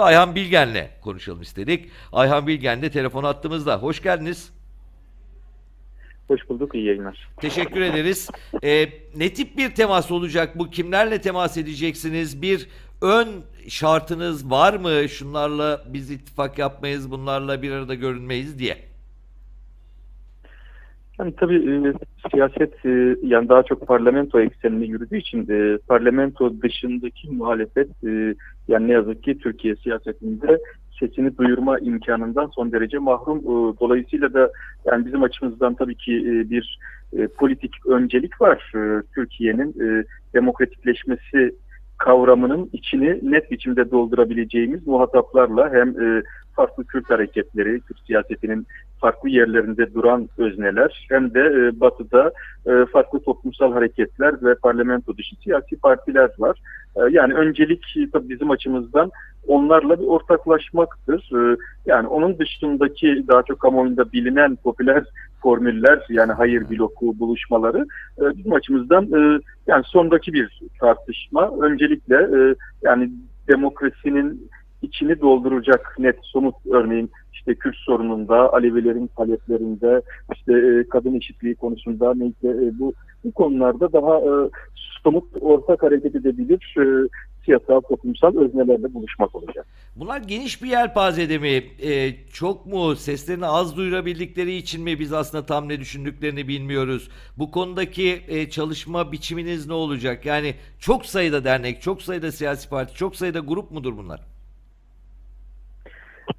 Ayhan Bilgen'le konuşalım istedik. Ayhan Bilgen de telefon attığımızda. Hoş geldiniz. Hoş bulduk, iyi yayınlar. Teşekkür ederiz. Ee, ne tip bir temas olacak bu? Kimlerle temas edeceksiniz? Bir ön şartınız var mı? Şunlarla biz ittifak yapmayız, bunlarla bir arada görünmeyiz diye. Yani tabii e, siyaset e, yani daha çok parlamento ekseninde yürüdüğü için e, parlamento dışındaki muhalefet e, yani ne yazık ki Türkiye siyasetinde sesini duyurma imkanından son derece mahrum. E, dolayısıyla da yani bizim açımızdan tabii ki e, bir e, politik öncelik var. E, Türkiye'nin e, demokratikleşmesi kavramının içini net biçimde doldurabileceğimiz muhataplarla hem e, farklı Kürt hareketleri, Kürt siyasetinin farklı yerlerinde duran özneler hem de e, batıda e, farklı toplumsal hareketler ve parlamento dışı siyasi partiler var. E, yani öncelik tabii bizim açımızdan onlarla bir ortaklaşmaktır. E, yani onun dışındaki daha çok kamuoyunda bilinen popüler formüller yani hayır bloku buluşmaları e, bizim açımızdan e, yani sondaki bir tartışma. Öncelikle e, yani demokrasinin içini dolduracak net somut örneğin işte Kürt sorununda, Alevilerin taleplerinde, işte kadın eşitliği konusunda neyse e, bu bu konularda daha somut ortak hareket edebilir siyasal toplumsal öznelerle buluşmak olacak. Bunlar geniş bir yelpazede mi? Ee, çok mu? Seslerini az duyurabildikleri için mi biz aslında tam ne düşündüklerini bilmiyoruz? Bu konudaki e, çalışma biçiminiz ne olacak? Yani çok sayıda dernek, çok sayıda siyasi parti, çok sayıda grup mudur bunlar?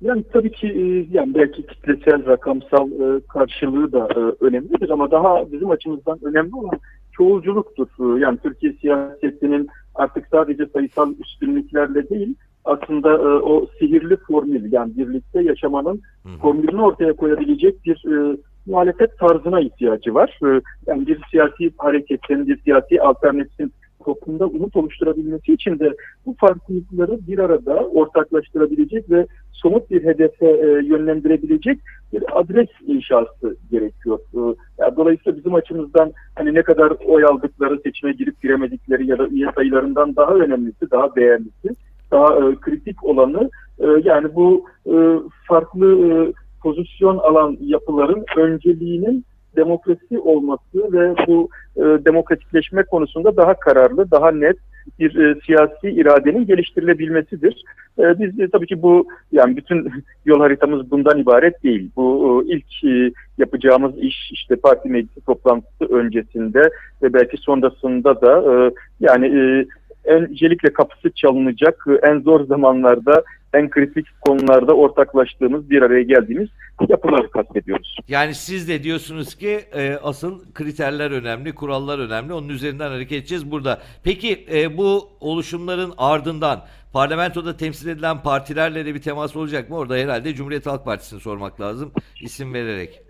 Yani tabii ki e, yani belki kitlesel rakamsal e, karşılığı da e, önemlidir ama daha bizim açımızdan önemli olan çoğulculuktur. E, Yani Türkiye siyasetinin artık sadece sayısal üstünlüklerle değil aslında e, o sihirli formül yani birlikte yaşamanın Hı formülünü ortaya koyabilecek bir e, muhalefet tarzına ihtiyacı var. E, yani bir siyasi hareketin, bir siyasi alternatifin toplumda umut oluşturabilmesi için de bu farklılıkları bir arada ortaklaştırabilecek ve somut bir hedefe e, yönlendirebilecek bir adres inşası gerekiyor. E, yani dolayısıyla bizim açımızdan hani ne kadar oy aldıkları, seçime girip giremedikleri ya da üye sayılarından daha önemlisi, daha değerlisi, daha e, kritik olanı e, yani bu e, farklı e, pozisyon alan yapıların önceliğinin demokrasi olması ve bu e, demokratikleşme konusunda daha kararlı, daha net bir e, siyasi iradenin geliştirilebilmesidir. E, biz de tabii ki bu yani bütün yol haritamız bundan ibaret değil. Bu e, ilk e, yapacağımız iş işte parti meclisi toplantısı öncesinde ve belki sonrasında da e, yani e, öncelikle kapısı çalınacak en zor zamanlarda en kritik konularda ortaklaştığımız bir araya geldiğimiz yapılar kastediyoruz. Yani siz de diyorsunuz ki e, asıl kriterler önemli, kurallar önemli. Onun üzerinden hareket edeceğiz burada. Peki e, bu oluşumların ardından parlamentoda temsil edilen partilerle de bir temas olacak mı? Orada herhalde Cumhuriyet Halk Partisi'ni sormak lazım isim vererek.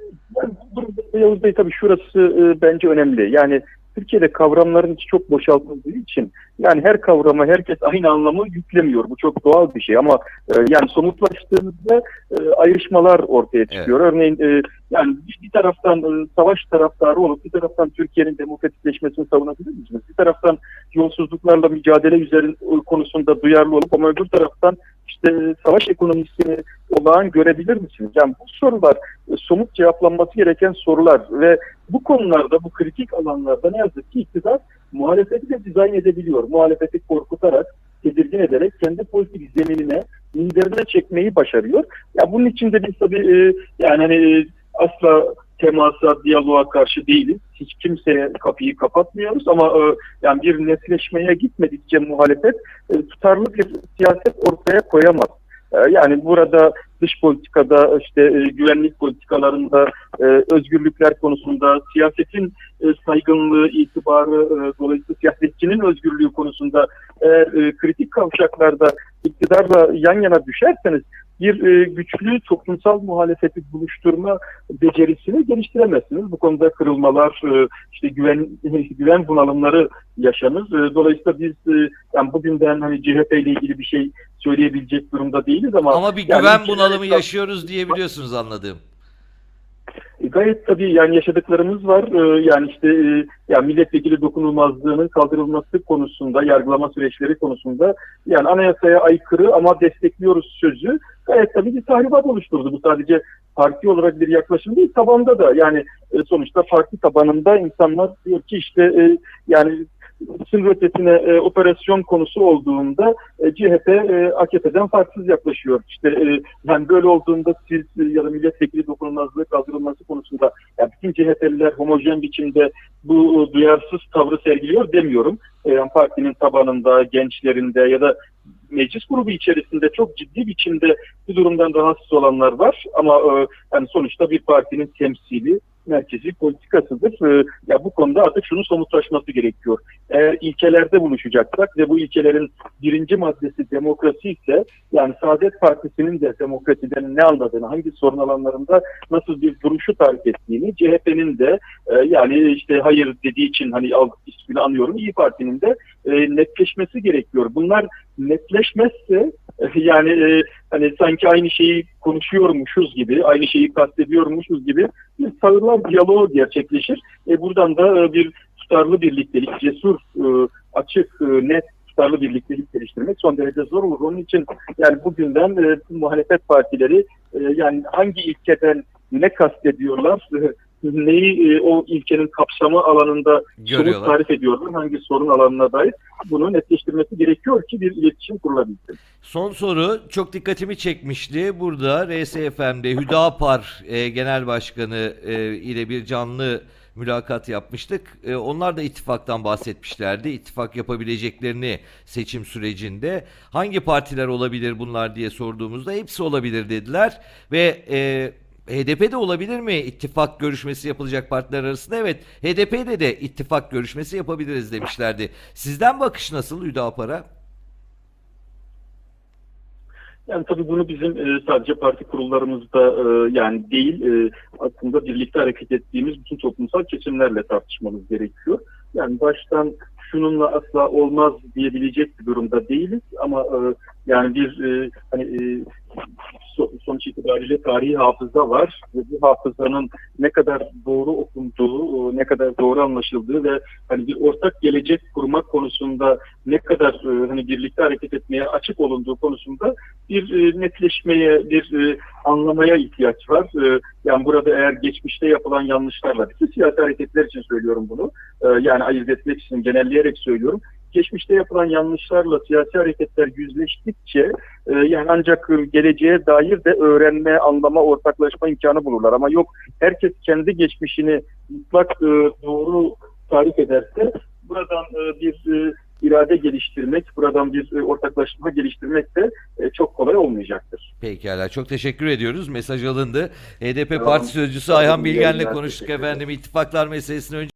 Yavuz Bey tabii şurası e, bence önemli. Yani Türkiye'de kavramların çok boşaltıldığı için yani her kavrama herkes aynı anlamı yüklemiyor. Bu çok doğal bir şey ama e, yani somutlaştığında e, ayrışmalar ortaya çıkıyor. Örneğin e, yani bir taraftan e, savaş taraftarı olup bir taraftan Türkiye'nin demokratikleşmesini savunabilir misiniz? Bir taraftan yolsuzluklarla mücadele üzerine konusunda duyarlı olup ama öbür taraftan işte e, savaş ekonomisini olağan görebilir misiniz? Yani bu sorular e, somut cevaplanması gereken sorular ve bu konularda, bu kritik alanlarda ne yazık ki iktidar muhalefeti de dizayn edebiliyor. Muhalefeti korkutarak, tedirgin ederek kendi politik zeminine, minderine çekmeyi başarıyor. Ya bunun için de biz tabii e, yani hani e, asla temasa, diyaloğa karşı değiliz. Hiç kimseye kapıyı kapatmıyoruz ama e, yani bir netleşmeye gitmedikçe muhalefet e, tutarlı bir siyaset ortaya koyamaz. E, yani burada dış politikada işte e, güvenlik politikalarında e, özgürlükler konusunda siyasetin e, saygınlığı, itibarı e, dolayısıyla siyasetçinin özgürlüğü konusunda eğer e, kritik kavşaklarda iktidarla yan yana düşerseniz bir e, güçlü toplumsal muhalefeti buluşturma becerisini geliştiremezsiniz. Bu konuda kırılmalar, e, işte güven güven bunalımları yaşanır. E, dolayısıyla biz e, yani bugünden hani CHP ile ilgili bir şey söyleyebilecek durumda değiliz ama Ama bir güven bunalımı yaşıyoruz diyebiliyorsunuz anladığım. Gayet tabii yani yaşadıklarımız var. Ee, yani işte e, ya milletvekili dokunulmazlığının kaldırılması konusunda, yargılama süreçleri konusunda yani anayasaya aykırı ama destekliyoruz sözü gayet tabii bir tahribat oluşturdu. Bu sadece parti olarak bir yaklaşım değil, tabanda da yani e, sonuçta parti tabanında insanlar diyor ki işte e, yani sınır ötesine e, operasyon konusu olduğunda e, CHP e, AKP'den farksız yaklaşıyor. İşte e, yani böyle olduğunda siz e, ya da milletvekili dokunulmazlığı kaldırılması konusunda yani bütün CHP'liler homojen biçimde bu e, duyarsız tavrı sergiliyor demiyorum. E, partinin tabanında, gençlerinde ya da meclis grubu içerisinde çok ciddi biçimde bu durumdan rahatsız olanlar var. Ama e, yani sonuçta bir partinin temsili merkezi politikasıdır. E, ya bu konuda artık şunun somutlaşması gerekiyor. Eğer ilkelerde buluşacaksak ve bu ilkelerin birinci maddesi demokrasi ise yani Saadet Partisi'nin de demokrasiden ne anladığını, hangi sorun alanlarında nasıl bir duruşu tarif ettiğini, CHP'nin de e, yani işte hayır dediği için hani ismini anıyorum İyi Parti'nin de e, netleşmesi gerekiyor. Bunlar netleşmezse yani e, hani sanki aynı şeyi konuşuyormuşuz gibi, aynı şeyi kastediyormuşuz gibi bir tavırlar diyaloğu gerçekleşir. E, buradan da e, bir tutarlı birliktelik, cesur, e, açık, e, net tutarlı birliktelik geliştirmek son derece zor olur. Onun için yani bugünden e, muhalefet partileri e, yani hangi ilkeden ne kastediyorlar, e, neyi e, o ilkenin kapsamı alanında Görüyorlar. tarif ediyorlar, hangi sorun alanına dair bunu netleştirmesi gerekiyor ki bir iletişim kurulabilsin. Son soru çok dikkatimi çekmişti. Burada RSFM'de Hüdapar e, Genel Başkanı e, ile bir canlı mülakat yapmıştık. E, onlar da ittifaktan bahsetmişlerdi. İttifak yapabileceklerini seçim sürecinde. Hangi partiler olabilir bunlar diye sorduğumuzda hepsi olabilir dediler. Ve e, HDP de olabilir mi ittifak görüşmesi yapılacak partiler arasında? Evet HDP'de de ittifak görüşmesi yapabiliriz demişlerdi. Sizden bakış nasıl Hüdapar'a? Yani tabii bunu bizim e, sadece parti kurullarımızda e, yani değil e, aslında birlikte hareket ettiğimiz bütün toplumsal kesimlerle tartışmamız gerekiyor. Yani baştan şununla asla olmaz diyebilecek bir durumda değiliz ama e, yani bir e, hani e, so- sonuç itibariyle tarihi hafıza var ve bu hafızanın ne kadar doğru okunduğu, e, ne kadar doğru anlaşıldığı ve hani bir ortak gelecek kurmak konusunda ne kadar e, hani birlikte hareket etmeye açık olunduğu konusunda bir e, netleşmeye, bir anlamaya ihtiyaç var. Yani burada eğer geçmişte yapılan yanlışlarla, bütün siyasi hareketler için söylüyorum bunu, yani ayırt etmek için genelleyerek söylüyorum. Geçmişte yapılan yanlışlarla siyasi hareketler yüzleştikçe e, yani ancak e, geleceğe dair de öğrenme, anlama, ortaklaşma imkanı bulurlar. Ama yok herkes kendi geçmişini mutlak e, doğru tarif ederse buradan e, bir e, irade geliştirmek, buradan bir e, ortaklaşma geliştirmek de e, çok kolay olmayacaktır. Pekala çok teşekkür ediyoruz. Mesaj alındı. HDP Tamam. Parti Sözcüsü Ayhan Bilgen'le konuştuk efendim. İttifaklar meselesini önce